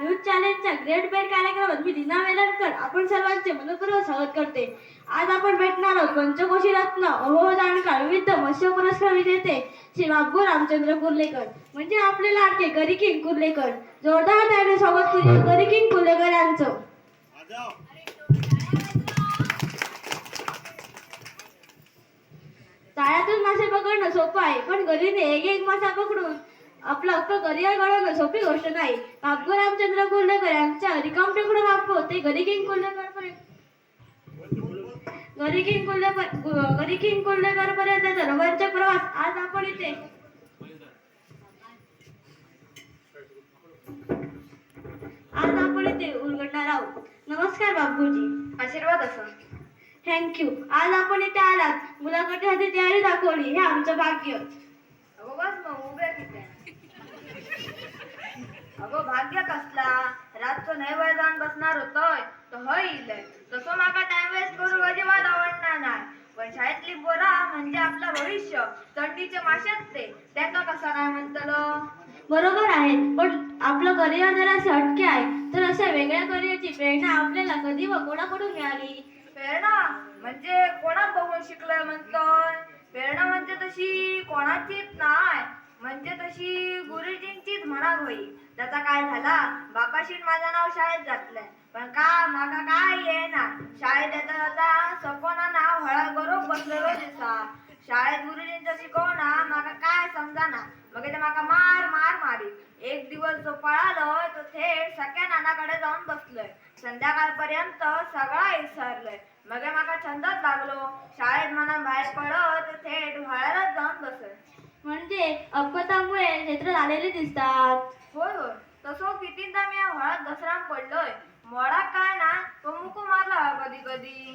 News चॅनेलच्या great बेट कार्यक्रमात मी लीना वेलणकर आपण सर्वांचे मनपूर्वक स्वागत करते. आज आपण भेटणार आहोत पंचकोशी रत्न अहो जाणकार विविध मत्स्य पुरस्कार विजेते श्री बाबू रामचंद्र कुर्लेकर म्हणजे आपले लाडके गरी किंग कुर्लेकर. जोरदार त्याने स्वागत करूया. गरी किंग कुर्लेकर यांचं. जाळ्यातून मासे पकडणं सोपं आहे पण गरीने एक एक मासा पकडून आपलं अख्खं करिअर घडवणं सोपी गोष्ट नाही. बापू रामचंद्र कुर्लेकर यांच्या रिकाम टेकडं बापू ते गरी किंग कुर्लेकर पर्यंत. गरी किंग कुर्लेकर गरी किंग कुर्लेकर पर्यंतचा रोमांचक प्रवास आज आपण इथे आज आपण इथे उलगडणार आहोत. नमस्कार बापूजी. आशीर्वाद असो. थँक्यू आज आपण इथे आलात. मुलाखतीसाठी तयारी दाखवली. हे आमचं भाग्य अगो बस मग उभे किती अगो भाग्य कसला? रातचो नाही वेळ जाऊन बसणार होतोय. तो हय इलय तसो माका टाइम वेस्ट करू अजिबात आवडणार नाही. पण शाळेतली पोरा म्हणजे आपलं भविष्य. थंडीचे माशेच ते त्यांना कसा काय म्हणतलो? बरोबर आहे. पण आपलं करिअर जर हटके आहे. तर अशा वेगळ्या करिअरची प्रेरणा आपल्याला कधी व कोणाकडून मिळाली? प्रेरणा म्हणजे कोणा बघून शिकलोय म्हणतोय? प्रेरणा म्हणजे तशी कोणाचीच नाही. म्हणजे तशी गुरुजींचीच म्हणा होई. त्याचा काय झाला? बापाशी माझं नाव शाळेत घातलंय. पण का माका काय ये ना शाळेत येता जाता सपोना नाव हळा बरोबर बसलेलो दिसा शाळेत गुरुजींचं शिकवणा माका काय समजाना? मग ते माका मार मार मारी. एक दिवस जो पळालो तो थेट सख्या नानाकडे जाऊन बसलोय. संध्याकाळपर्यंत सगळा विसरलोय मग माका छंदच लागलो. शाळेत मना बाहेर पडत थेट व्हाळालाच जाऊन बसलोय. म्हणजे अपघातामुळे नेत्र आलेले दिसतात. होय होय. तसो कितींदा मी व्हाळात घसराम पडलोय. मोडा काय ना तो मुकू मारला कधी कधी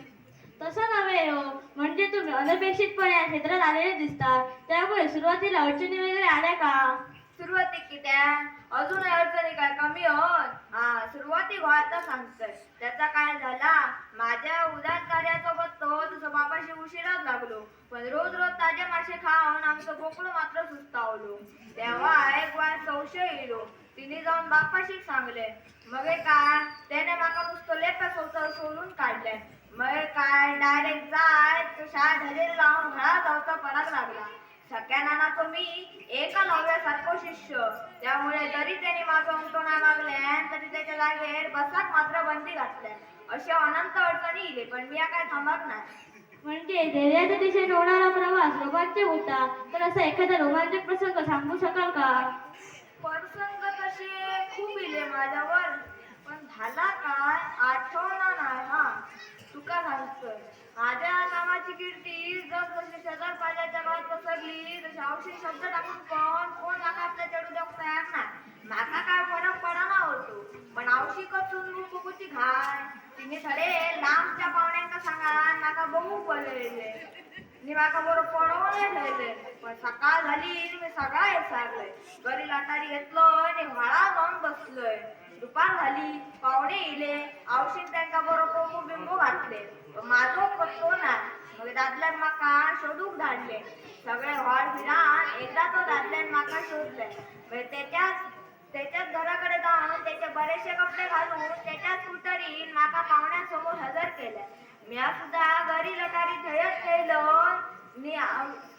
तसं नव्हे हो. म्हणजे तुम्ही अनपेक्षितपणे या क्षेत्रात आलेले दिसतात. त्यामुळे सुरुवातीला अडचणी वगैरे आल्या का? सुरुवाती कित्या? अजून अडचणी काय? कमी होत. हा सुरुवाती व्हायचा सांगतोय. त्याचा काय झाला? माझ्या उदात कार्यासोबत तो तुझं बापाशी उशिराच लागलो. पण रोज रोज ताजे मासे खाऊन आमचं बोकडं मात्र सुस्तावलो. तेव्हा एक वाय संशय येलो. तिने जाऊन बापाशी सांगले मगे काय? त्याने माका नुसतं लेपा सोडतं सोडून काढले मग काय? डायरेक्ट जाय तो शाळा हजेरी लावून घरा जाऊचा पडाक लागला. सगळ्या नानाचं मी एका नव्यासारखो शिष्य. त्यामुळे जरी त्याने माझं अंतो लागले मागले तरी त्याच्या जागेवर बसाक मात्र बंदी घातल्या. अशा अनंत अडचणी इले पण मी काय थांबत नाही. म्हणजे धैर्याच्या दिशेने होणारा प्रवास रोमांचक होता तर असा एखादा रोमांचक प्रसंग सांगू शकाल का? प्रसंग तसे खूप इले माझ्यावर पण झाला काय? आठवणा नाही हा. तुका सांगतोय. माझ्या नावाची कीर्ती जर जशी शेजार पाल्याच्या गावात पसरली तशी औषधी शब्द टाकून पण कोण माका आपल्या चढू देऊ तयार नाही. माका काय फरक पडना होतो? पण औषधी कचून कुकुची घाय तिने थोडे लांबच्या पाहुण्यांना सांगा माका बघू पडलेले. मी माका बरोबर पडवले ठेवले पण सकाळ झाली मी सगळा विसरलोय घरी लाटारी घेतलो आणि व्हाळा जाऊन बसलोय. दुपार झाली पाहुणे इले औषध त्यांका बरोबर कोंबू बिंबू घातले. माझो पत्तो ना मग दादल्यान माका शोधूक धाडले. सगळे व्हाळ फिरान एकदा तो दादल्यान माका शोधले. म्हणजे त्याच्याच त्याच्याच घराकडे जाऊन त्याचे बरेचसे कपडे घालून त्याच्याच उतरीन माका पाहुण्यांसमोर हजर केलं म्या सुद्धा घरी लटारी धयत केलं मी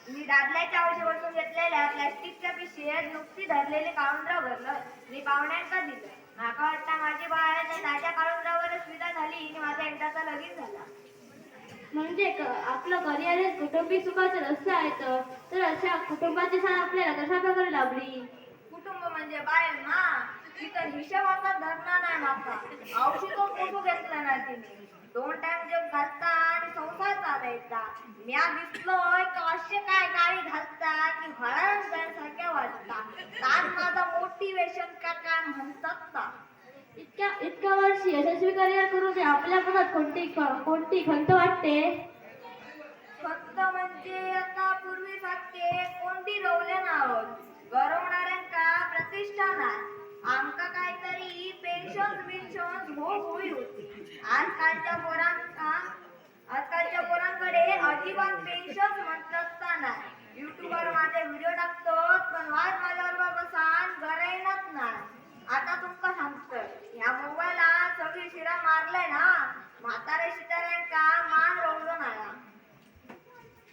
मी दादल्याच्या औषध वरून घेतलेल्या प्लॅस्टिकच्या पिशवीत नुकती धरलेली काळुंद्रा भरलं. मी पाहुण्यांका दिलं. माका वाटतं माझी बाळ ताज्या काळुंद्रावरच विदा झाली आणि माझा एकदाचा लगीन झाला. म्हणजे क- आपलं करिअर हे कुटुंबी सुखाचं रस्ते आहेत तर अशा कुटुंबाची साथ आपल्याला कशा प्रकारे लाभली? म्हणजे बाय ना तिथं हिशोबाचा धरणा नाही माका औषध कुठं घेतलं नाही तिने? दोन टाइम जेव घालता आणि संसार चालायचा. म्या दिसलोय का असे काय गाडी घालता की हळण सारख्या वाटता तान माझा मोटिवेशन का काय म्हणतात ना इतक्या इतक्या वर्षी यशस्वी करिअर करून ते आपल्या मनात कोणती कोणती खंत वाटते? फक्त म्हणजे आता पूर्वीसारखे कोणती रवले नाहोत गरवणाऱ्यांका प्रतिष्ठा नाही आमका पेन्शन बिन्शन हो होई होती. आजकालच्या पोरांका आजकालच्या पोरांकडे अजिबात पेन्शन म्हणतात नाही. युट्यूबवर माझे व्हिडिओ टाकतो पण वाज माझ्यावर बसान गरायनच नाही. आता तुमका सांगतोय मारले ना? म्हातारे शिताऱ्यांका मान रोवलो नाही.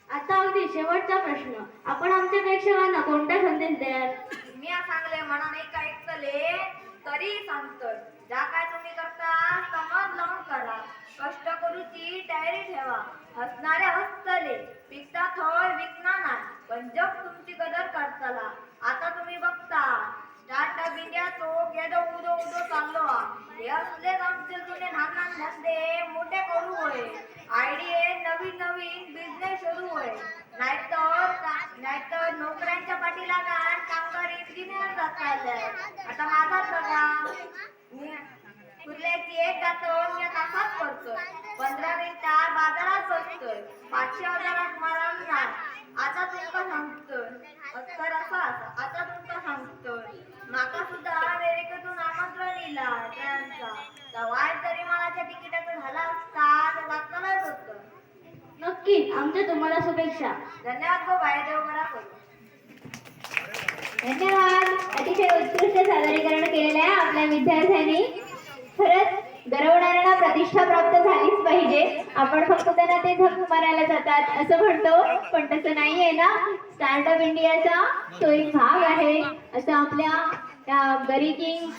आता अगदी शेवटचा प्रश्न. आपण आमच्या प्रेक्षकांना कोणता संदेश द्याल? मी सांगले म्हणून एक ऐकतले तरी सांगतोय. ज्या काय तुम्ही करता समज लावून करा कष्ट करूची तयारी ठेवा. हसणारे हसतले पिकता थोय विकणार. नाही पण जग तुमची कदर करतला. आता तुम्ही बघता स्टार्टअप इंडिया तो गेलो उदो उदो चाललो. हे असलेच आमचे जुने लहान धंदे मोठे करू होय. आयडिये नवीन नवीन बिझनेस सुरू होय. नाहीतर नाहीतर नोकऱ्यांच्या पाठीला गाण कामगार इंजिनियर जात आता माझाच बघा कुर्ल्याची एक मी तासात करतोय पंधरा मिनिटात बाजारात बसतोय. पाचशे हजारात मरण नाही आता तुमका सांगतोय तर असा असा आता तुमका सांगतोय माका सुद्धा अमेरिकेतून आमंत्रण इला त्यांचा तेव्हा जरी मला त्या तिकिटाचं झाला असता तर जातानाच होतं नक्की आमच्या तुम्हाला शुभेच्छा. धन्यवाद गो बाय देव बरा करू. धन्यवाद. अतिशय उत्कृष्ट सादरीकरण केलेलं आहे आपल्या विद्यार्थ्यांनी. खरंच गरवणाऱ्यांना प्रतिष्ठा प्राप्त झालीच पाहिजे. आपण फक्त त्यांना ते झक मारायला जातात असं म्हणतो. पण तसं नाहीये ना. स्टार्टअप इंडियाचा तो एक भाग आहे. असं आपल्या गरी किंग